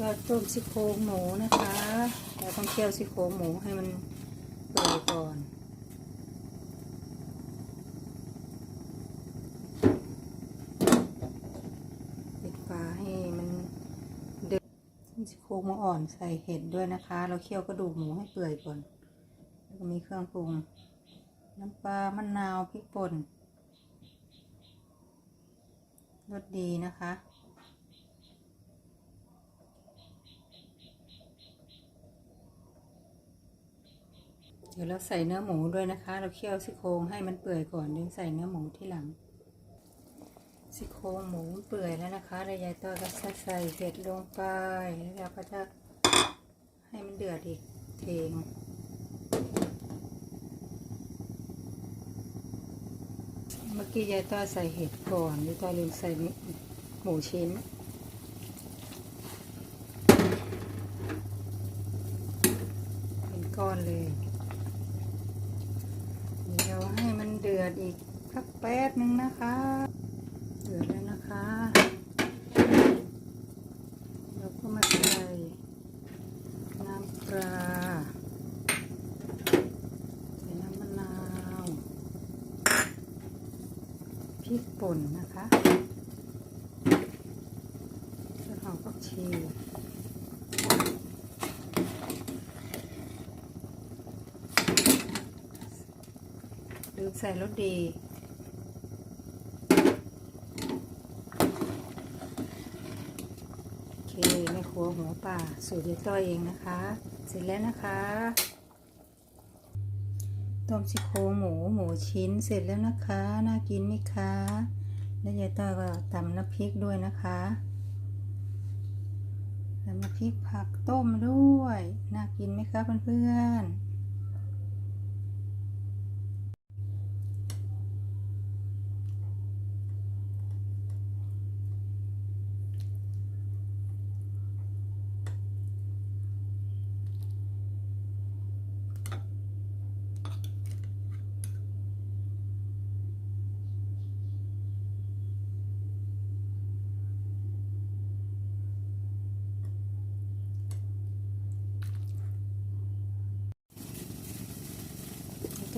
ก็ต้มซี่โครงหมูนะคะเราต้องเคี่ยวซี่โครงหมูให้มันเปื่อยก่อนปิดฝาให้มันเดือดซี่โครงหมูอ่อนใส่เห็ดด้วยนะคะ เราเคี่ยวกระดูกหมูให้เปื่อยก่อนแล้วก็มีเครื่องปรุงน้ำปลามะนนาวพริกป่นรสดีนะคะ ดี๋ยวเราใส่เนื้อหมูด้วยนะคะ เราเคี่ยวซี่โครงให้มันเปื่อยก่อนเดี๋ยวใส่เนื้อหมูที่หลังซี่โครงหมูเปื่อยแล้วนะคะเรายายต้อยก็จะใส่เห็ดลงไปแล้วเราก็จะให้มันเดือดอีกเทงเมื่อกี้ยายต้อยใส่เห็ดก่อนยายต้อยลืมใส่หมูชิ้นเป็นก้อนเลย เดี๋ยวให้มันเดื อดอีกสักแป๊บนึงนะคะ เดือดแล้วนะคะ เราก็มาใส่น้ำปลาใส่น้ำมะนาวพริกป่นนะคะแล้วหอมผักชี ใส่รสดี โอเคแม่ครัวหัวป่า สูตรยายต้อยเองนะคะ เสร็จแล้วนะคะต้มซี่โครงหมูหมูชิ้นเสร็จแล้วนะคะ น่ากินไหมคะแล้วยายต้อยก็ตำน้ำพริกด้วยนะคะตำน้ำพริกผักต้มด้วย น่ากินไหมคะเพื่อนๆ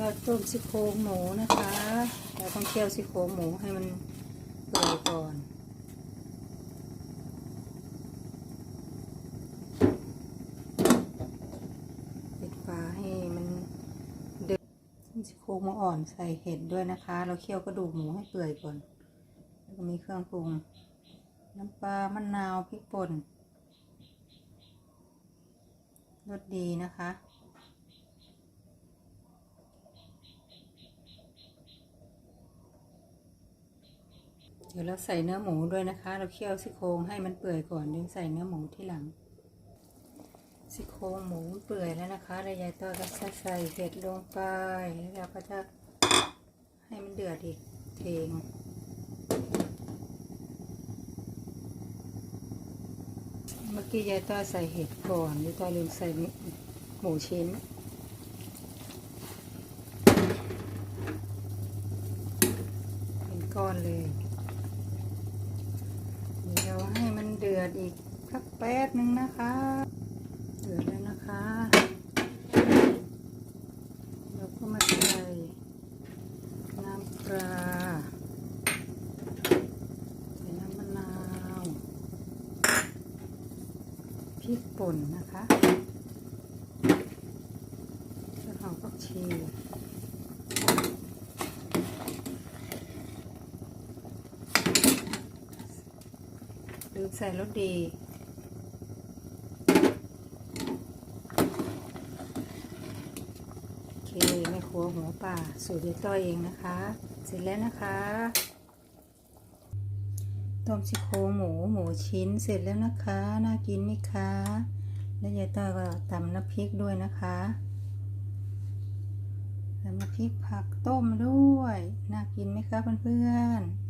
ก็ต้มซี่โครงหมูนะคะเราต้องเคี่ยวซี่โครงหมูให้มันเปื่อยก่อนปิดฝาให้มันเดือดซี่โครงหมูอ่อนใส่เห็ดด้วยนะคะ เราเคี่ยวกระดูกหมูให้เปื่อยก่อน แล้วก็มีเครื่องปรุง น้ำปลามะนาวพริกป่นรสดีนะคะ ดี๋ยวเราใส่เนื้อหมูด้วยนะคะ เราเคี่ยวซี่โครงให้มันเปื่อยก่อนเดี๋ยวใส่เนื้อหมูที่หลังซี่โครงหมูเปื่อยแล้วนะคะรายายต้อก็จะใส่เห็ดลงไปแล้วเราก็จะให้มันเดือดอีกเทงเมื่อกี้ยายต้อใส่เห็ดก่อนยายต้อลืมใส่หมูชิ้นเป็นก้อนเลย ยวให้มันเดือดอีกสักแป๊บนึงนะคะ เดือดแล้วนะคะเราก็มาใส่น้ำปลาใส่น้ำมะนาวพริกป่นนะคะแล้วหอมผักชี ลืมใส่รสดี โอเคแม่ครัวหัวป่าสูตรยายต้อยเองนะคะ เสร็จแล้วนะคะ ต้มซี่โครงหมูหมูชิ้นเสร็จแล้วนะคะ น่ากินไหมคะ แล้วยายต้อยก็ตำน้ำพริกด้วยนะคะตำน้ำพริกผักต้มด้วย น่ากินไหมคะเพื่อนๆ